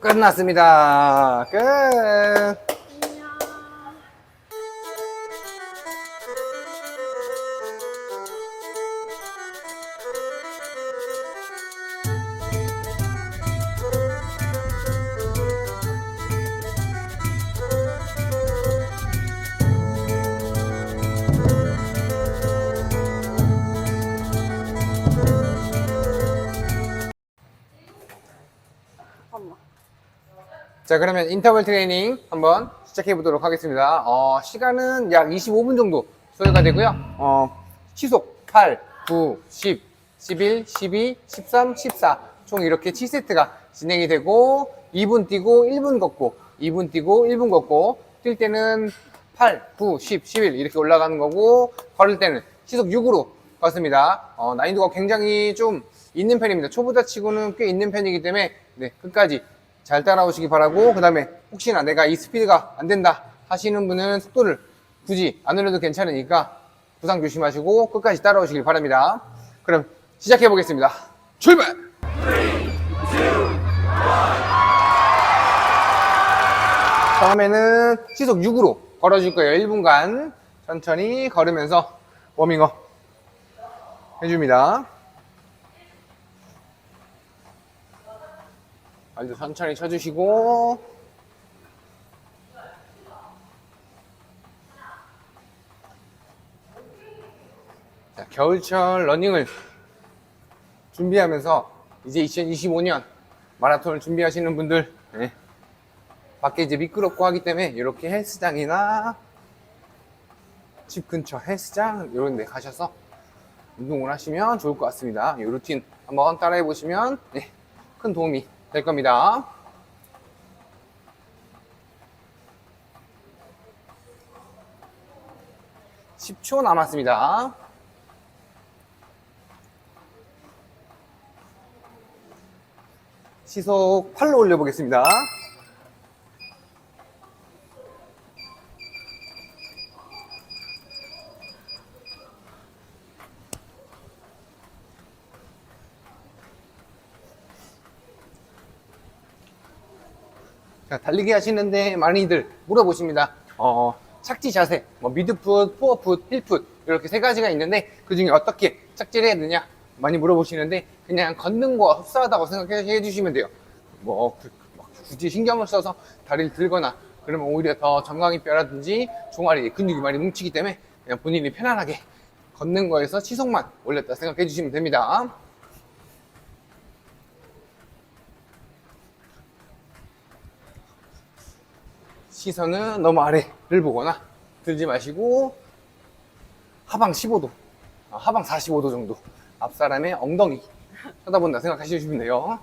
끝났습니다. 끝. 자, 그러면 인터벌 트레이닝 한번 시작해 보도록 하겠습니다. 어, 시간은 약 25분 정도 소요가 되고요. 어, 시속 8, 9, 10, 11, 12, 13, 14. 총 이렇게 7세트가 진행이 되고 2분 뛰고 1분 걷고 2분 뛰고 1분 걷고 뛸 때는 8, 9, 10, 11 이렇게 올라가는 거고 걸을 때는 시속 6으로 걷습니다. 어, 난이도가 굉장히 좀 있는 편입니다. 초보자 치고는 꽤 있는 편이기 때문에 네, 끝까지 잘 따라오시기 바라고 그 다음에 혹시나 내가 이 스피드가 안 된다 하시는 분은 속도를 굳이 안 올려도 괜찮으니까 부상 조심하시고 끝까지 따라오시길 바랍니다. 그럼 시작해 보겠습니다. 출발! 처음에는 시속 6으로 걸어줄 거예요. 1분간 천천히 걸으면서 워밍업 해줍니다. 발도 천천히 쳐주시고 자, 겨울철 러닝을 준비하면서 이제 2025년 마라톤을 준비하시는 분들 네. 밖에 이제 미끄럽고 하기 때문에 이렇게 헬스장이나 집 근처 헬스장 이런 데 가셔서 운동을 하시면 좋을 것 같습니다. 이 루틴 한번 따라해 보시면 네, 큰 도움이 될 겁니다. (10초) 남았습니다. 시속 8로 올려보겠습니다. 달리기 하시는데 많이들 물어보십니다. 어, 착지 자세, 뭐 미드풋, 포어풋, 힐풋 이렇게 세 가지가 있는데 그 중에 어떻게 착지를 해야 되냐 많이 물어보시는데 그냥 걷는 거와 흡사하다고 생각해 주시면 돼요. 뭐 그- 막 굳이 신경을 써서 다리를 들거나 그러면 오히려 더 정강이 뼈라든지 종아리 근육이 많이 뭉치기 때문에 그냥 본인이 편안하게 걷는 거에서 시속만 올렸다 생각해 주시면 됩니다. 시선은 너무 아래를 보거나 들지 마시고 하방 15도, 아, 하방 45도 정도 앞 사람의 엉덩이 쳐다본다 생각하시면 돼요.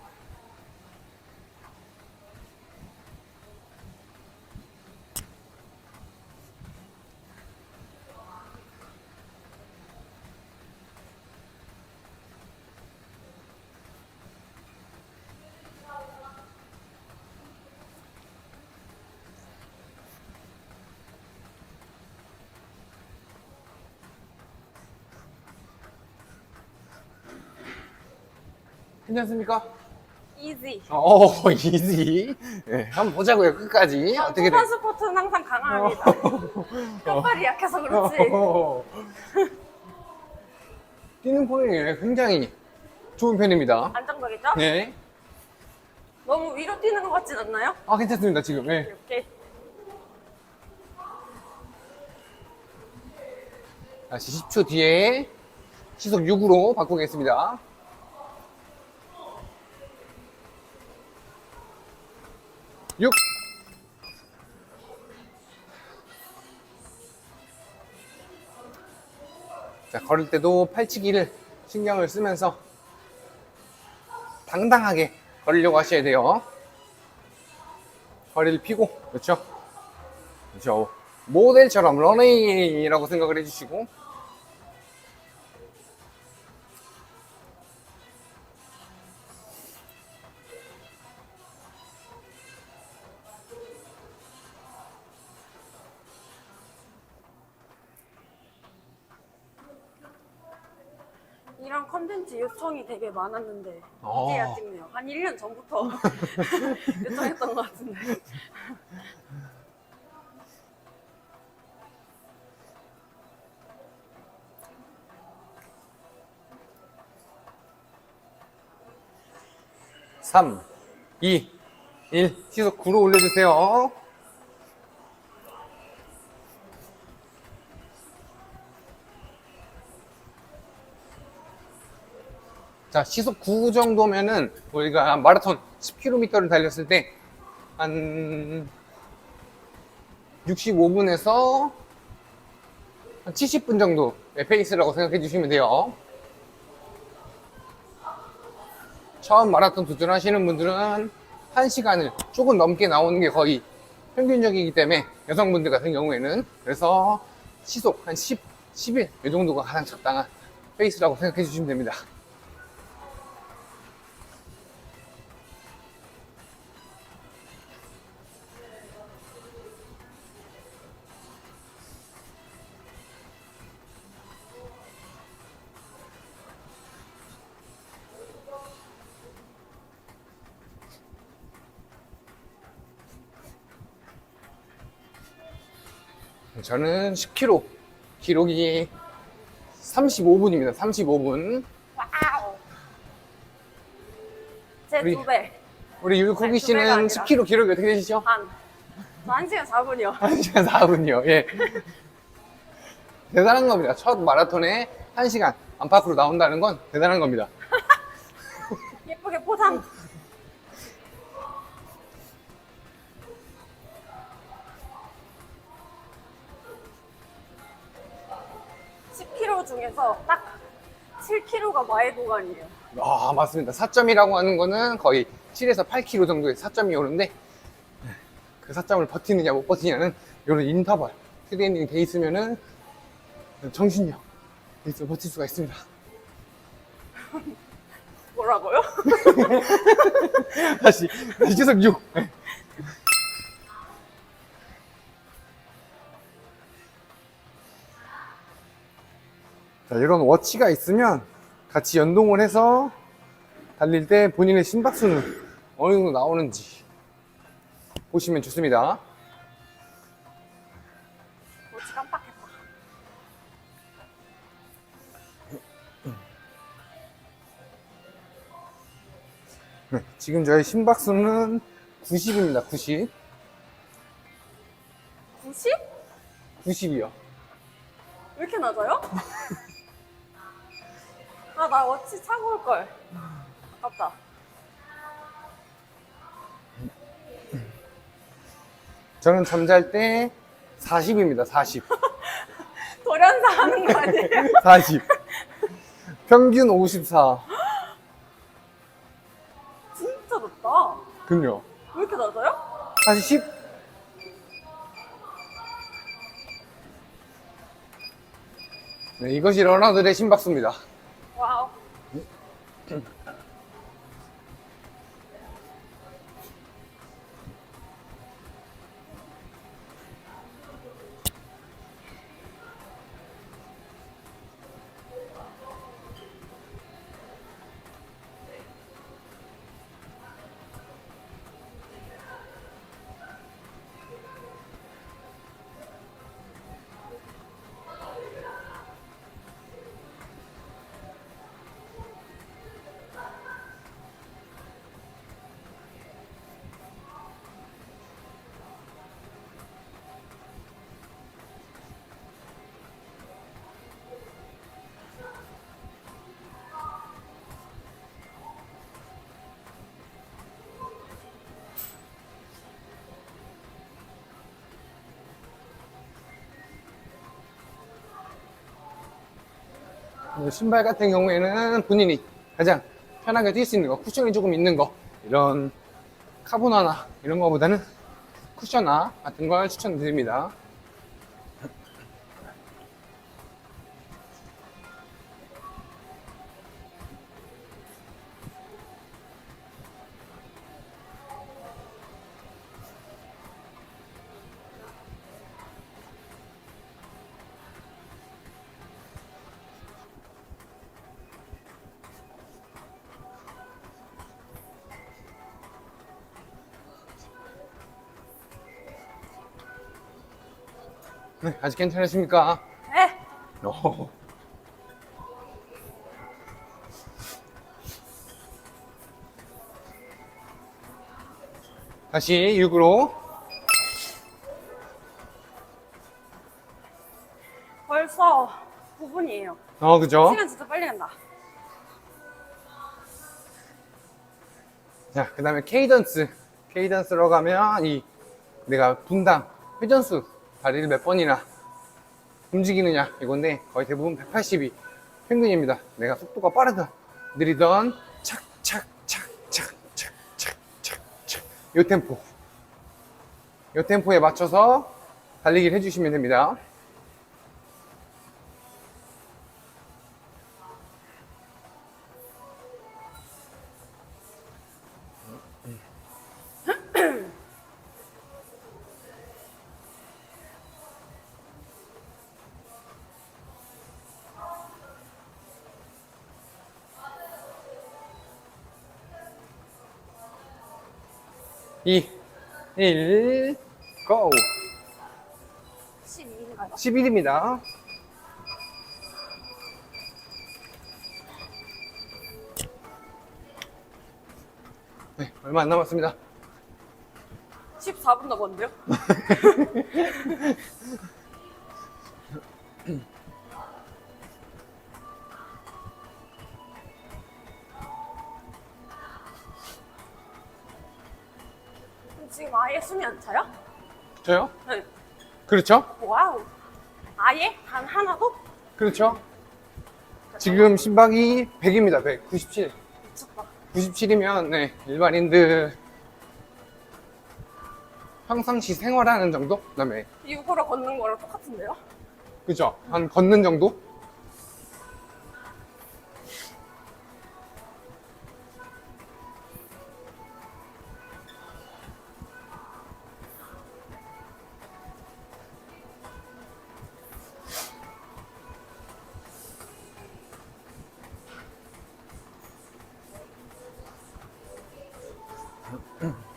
괜찮습니까? 이지. 어, 이지. 네, 한번 보자고요, 끝까지. 어떻게 돼? 스포츠는 항상 강합니다. 뼈발이 약해서 그렇지. 어. 뛰는 폼이 굉장히 좋은 편입니다. 안정적이죠? 네. 너무 위로 뛰는 것 같진 않나요? 아, 괜찮습니다, 지금. 네. 다시 10초 뒤에 시속 6으로 바꾸겠습니다. 육. 자, 걸을 때도 팔치기를 신경을 쓰면서 당당하게 걸으려고 하셔야 돼요. 허리를 펴고, 그렇죠? 그렇죠. 모델처럼 러닝이라고 생각을 해주시고 이 이런 컨텐츠 요청이 되게 많았는데 어. 이제야 찍네요. 한 1년 전부터 요청했던 것 같은데. 삼, 이, 일. 시속 9로 올려주세요. 자, 시속 9 정도면은 우리가 마라톤 10km를 달렸을 때 한 65분에서 한 70분 정도의 페이스라고 생각해 주시면 돼요. 처음 마라톤 도전하시는 분들은 1시간을 조금 넘게 나오는 게 거의 평균적이기 때문에 여성분들 같은 경우에는 그래서 시속 한 10, 11, 이 정도가 가장 적당한 페이스라고 생각해 주시면 됩니다. 저는 10km 기록이 35분입니다. 35분. 와우. 제 우리- 두 배. 우리 유코기 아니, 두 배가 씨는 아니라. 10km 기록이 어떻게 되시죠? 한. 저 1시간 4분이요. 1시간 4분이요. 예. 대단한 겁니다. 첫 마라톤에 1시간 안팎으로 나온다는 건 대단한 겁니다. (10km) 중에서 딱 (7km)가 마의 도관이에요 아, 맞습니다. 4점이라고 하는 거는 거의 7에서 8km 정도의 4점이 오는데 그 4점을 버티느냐 못 버티냐는 이런 인터벌 트레이닝이 돼 있으면은 정신력 있어 버틸 수가 있습니다. 뭐라고요? 다시 다시 시속 6. 자, 이런 워치가 있으면 같이 연동을 해서 달릴 때 본인의 심박수는 어느 정도 나오는지 보시면 좋습니다. 뭐지 깜빡했다 네, 지금 저희 심박수는 90입니다. 90. 90? 90이요. 왜 이렇게 낮아요? 아, 나 워치 차고 올걸. 아깝다. 저는 잠잘 때 40입니다. 40. 돌연사 하는 거 아니에요? 40. 평균 54. 진짜 높다. 그럼요. 왜 이렇게 낮아요? 40. 네, 이것이 러너들의 심박수입니다. 와우. 신발 같은 경우에는 본인이 가장 편하게 뛸 수 있는 거, 쿠션이 조금 있는 거, 이런 카보나나 이런 거보다는 쿠션화 같은 걸 추천드립니다. 네, 아직 괜찮으십니까? 네. 어. 다시 6으로 벌써 9분이에요. 어 그죠? 시간 진짜 빨리 간다. 자, 그 다음에 케이던스. 케이던스로 가면 이 내가 분당, 회전수 다리를 몇 번이나 움직이느냐 이건데 거의 대부분 180이 평균입니다. 내가 속도가 빠르든 느리던 착착착착착착착착 요 템포 요 템포에 맞춰서 달리기를 해주시면 됩니다. 이, 1, 고! 12인가요? 11입니다. 네, 얼마 안 남았습니다. 14분 남았는데요? 지금 아예 숨이 안 차요? 저요? 네. 그렇죠? 와우. 아예? 단 하나도? 그렇죠? 지금 심박이 100입니다. 100. 97. 미쳤다. 97이면 네, 일반인들 평상시 생활하는 정도? 그다음에 육으로 걷는 거랑 똑같은데요? 그죠? 한 걷는 정도? 嗯。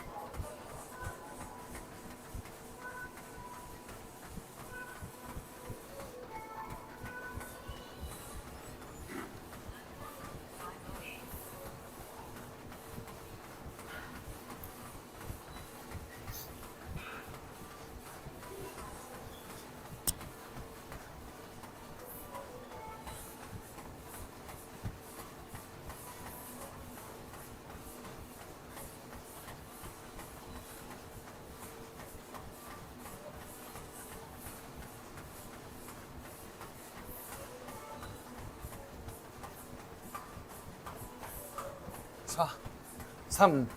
사, 삼,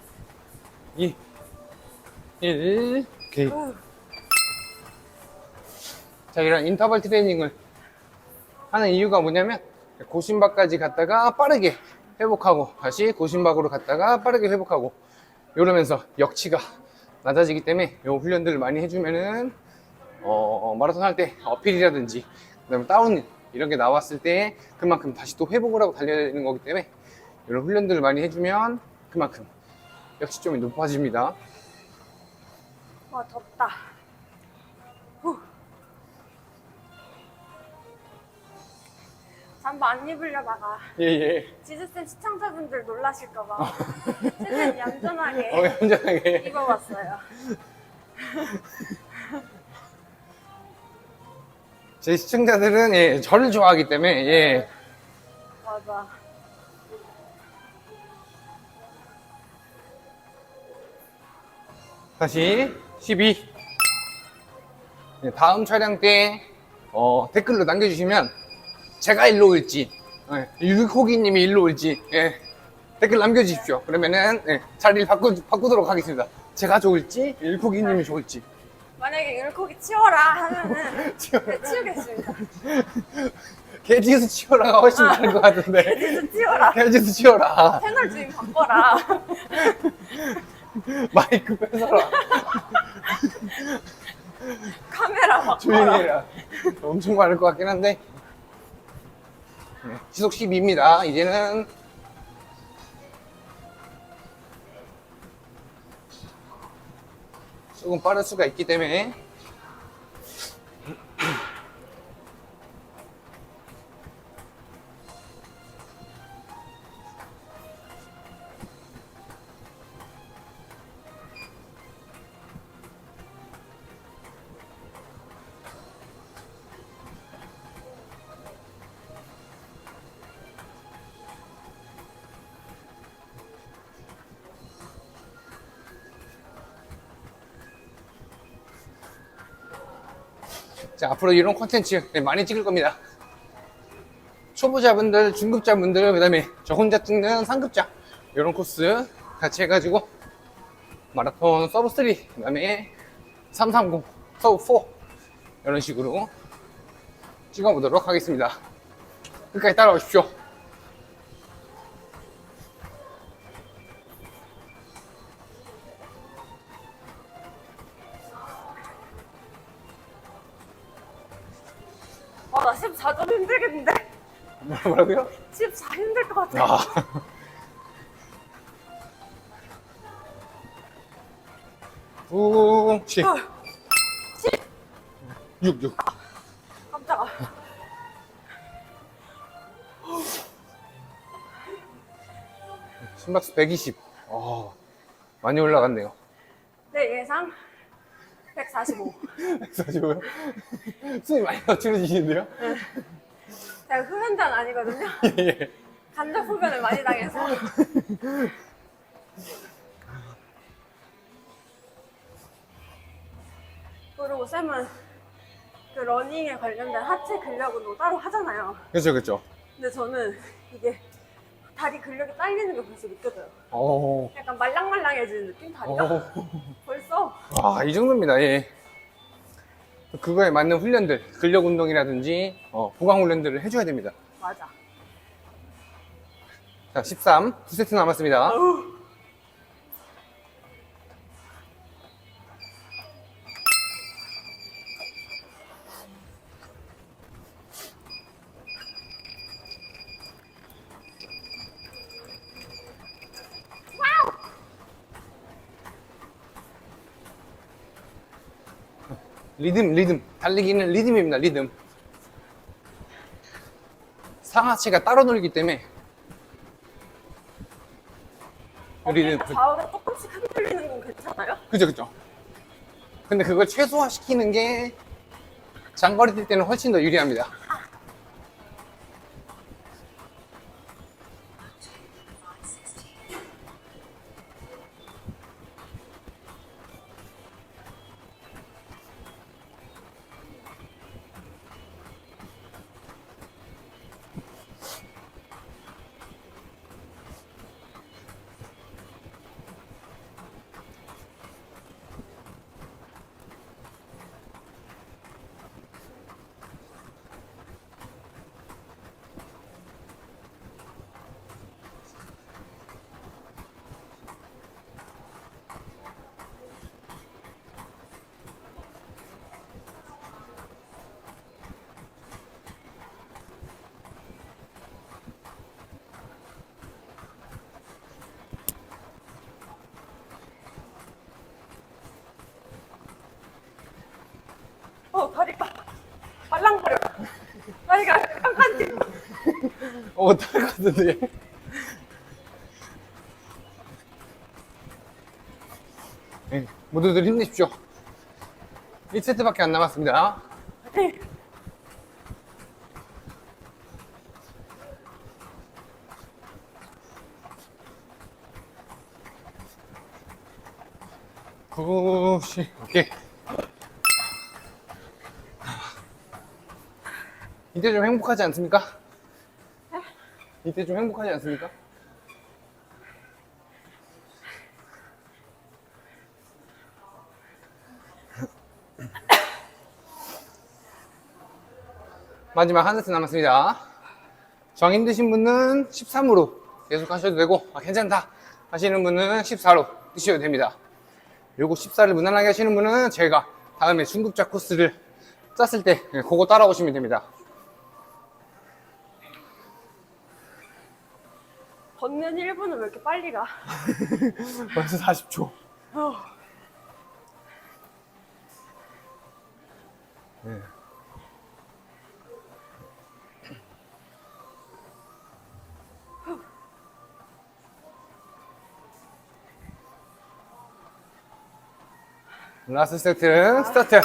이, 일, 오케이. 자, 이런 인터벌 트레이닝을 하는 이유가 뭐냐면, 고심박까지 갔다가 빠르게 회복하고, 다시 고심박으로 갔다가 빠르게 회복하고, 이러면서 역치가 낮아지기 때문에 이 훈련들을 많이 해주면은, 어, 마라톤 할 때 어필이라든지, 그 다음에 다운 이런 게 나왔을 때 그만큼 다시 또 회복을 하고 달려야 되는 거기 때문에 이런 훈련들을 많이 해주면 그만큼 역시점이 높아집니다. 와, 덥다. 후. 잠바 안 입으려다가 예, 예. 지즈쌤 시청자분들 놀라실까봐 최대한 얌전하게 어, 얌전하게. 입어봤어요. 제 시청자들은 예, 저를 좋아하기 때문에 예. 맞아. 다시 12. 예, 다음 촬영 때 어, 댓글로 남겨주시면 제가 일로 올지 예, 유코기님이 일로 올지 예, 댓글 남겨주십시오. 그러면은 예, 자리를 바꾸, 바꾸도록 하겠습니다. 제가 좋을지 일코기님이 좋을지 만약에 율콕이 치워라 하면은 네, 치우겠습니다. 개지수 치워라가 훨씬 나을 것 같은데 지즈 치워라. 개지수 치워라 채널 주인 바꿔라. 마이크 뺏어라. 카메라 바꿔라. 조용히 해라. 엄청 많을 것 같긴 한데. 네, 시속 12입니다. 이제는 조금 빠를 수가 있기 때문에 자, 앞으로 이런 콘텐츠 네, 많이 찍을 겁니다. 초보자분들, 중급자분들, 그 다음에 저 혼자 찍는 상급자 이런 코스 같이 해가지고 마라톤 서브 3, 그 다음에 330, 서브 4 이런 식으로 찍어보도록 하겠습니다. 끝까지 따라오십시오. 뭐라고요? 14 힘들 것 같아. 아. 오, 10, 6, 6. 깜짝아. 심박수 120. 어, 많이 올라갔네요. 내 예상 145. 145요? 숨이 많이 줄어지시는데요? 제가 흡연자는 아니거든요. 예. 간접 흡연을 많이 당해서. 그리고 쌤은 그 러닝에 관련된 하체 근력 운동 따로 하잖아요. 그렇죠, 그렇죠. 근데 저는 이게 다리 근력이 딸리는 게 벌써 느껴져요. 오, 약간 말랑말랑해지는 느낌? 다리가? 오. 벌써? 아, 이 정도입니다. 예. 그거에 맞는 훈련들, 근력 운동이라든지 어, 보강 훈련들을 해줘야 됩니다. 맞아. 자, 13, 두 세트 남았습니다. 어우. 리듬, 리듬. 달리기는 리듬입니다, 리듬. 상하체가 따로 놀기 때문에 리듬. 어깨가 좌우로 조금씩 흔들리는 건 괜찮아요? 그죠, 그죠. 근데 그걸 최소화시키는 게 장거리 뛸 때는 훨씬 더 유리합니다. 어, 다리가 말랑거려. 다리가 깜깜해. 어, 어떨 것 같은데? 네, 모두들 힘내십시오. 1세트밖에 안 남았습니다. 네. 구시 오케이. 이때 좀 행복하지 않습니까? 이때 좀 행복하지 않습니까? 마지막 한 세트 남았습니다. 정 힘드신 분은 13으로 계속 하셔도 되고, 아, 괜찮다 하시는 분은 14로 뛰셔도 됩니다. 그리고 14를 무난하게 하시는 분은 제가 다음에 중급자 코스를 짰을 때 예, 그거 따라오시면 됩니다. 걷는 1분은 왜 이렇게 빨리 가? 벌써 40초. 어. 네. 라스트 세트 스타트.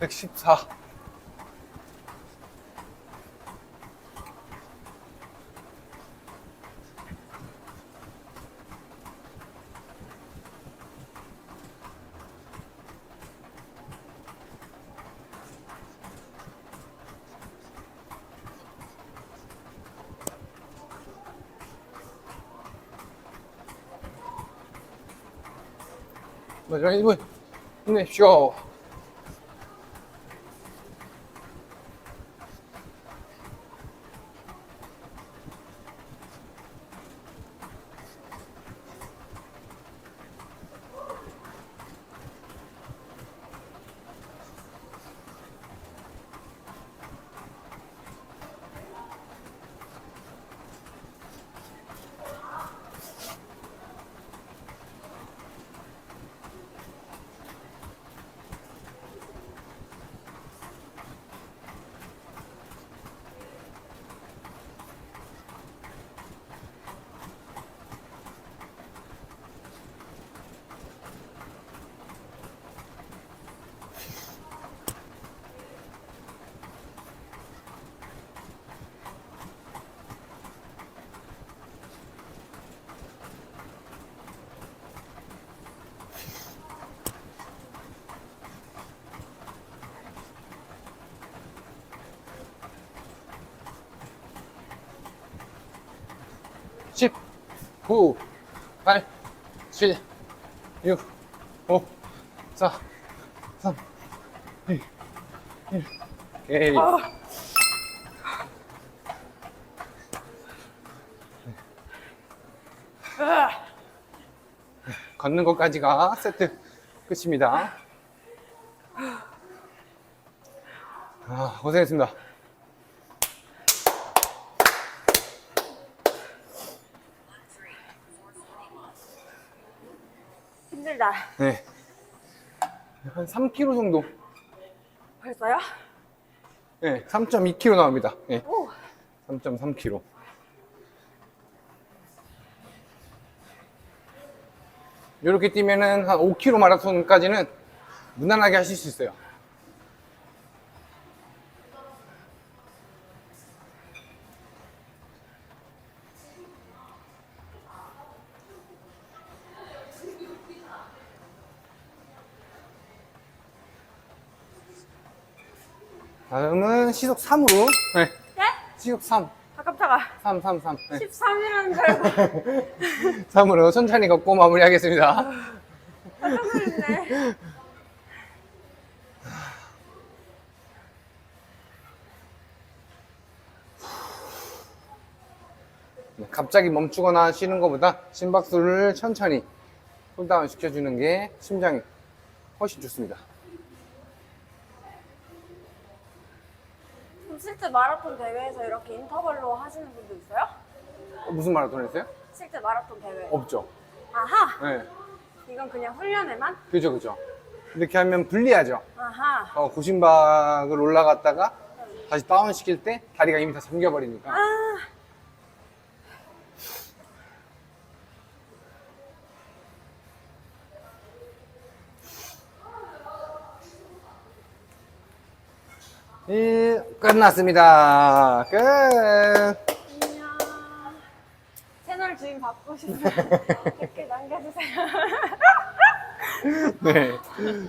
114. 마지막 1분 힘내십시오. 십, 구, 팔, 칠, 육, 오, 사, 삼, 이, 일. 오케이. 걷는 것까지가 세트 끝입니다. 아, 고생했습니다. 힘들다. 네. 한 3kg 정도. 벌써요? 네, 3.2kg 나옵니다. 네, 오. 3.3kg. 이렇게 뛰면은 한 5km 마라톤까지는 무난하게 하실 수 있어요. 다음은 시속 3으로. 네, 네? 시속 3. 아 깜짝아. 3, 3, 3. 네. 13이라는 줄 알고 3으로 천천히 걷고 마무리하겠습니다. 깜짝 놀랐네. 네, 갑자기 멈추거나 쉬는 것보다 심박수를 천천히 쿨다운 시켜주는 게 심장이 훨씬 좋습니다. 실제 마라톤 대회에서 이렇게 인터벌로 하시는 분도 있어요? 어, 무슨 마라톤 했어요? 실제 마라톤 대회. 없죠. 아하. 네, 이건 그냥 훈련에만? 그죠, 그죠. 이렇게 하면 불리하죠. 아하. 어, 고심박을 올라갔다가 다시 다운 시킬 때 다리가 이미 다 잠겨버리니까. 아. 예, 끝났습니다. 끝. 안녕. 채널 주인 바꾸시면 댓글 남겨주세요. 네.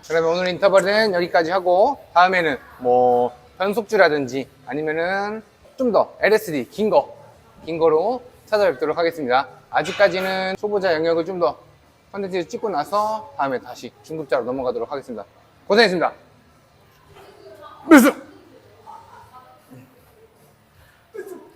그러면 오늘 인터벌은 여기까지 하고 다음에는 뭐 변속주라든지 아니면은 좀 더 LSD 긴 거, 긴 거로 찾아뵙도록 하겠습니다. 아직까지는 초보자 영역을 좀 더 컨텐츠를 찍고 나서 다음에 다시 중급자로 넘어가도록 하겠습니다. 고생했습니다. 매수!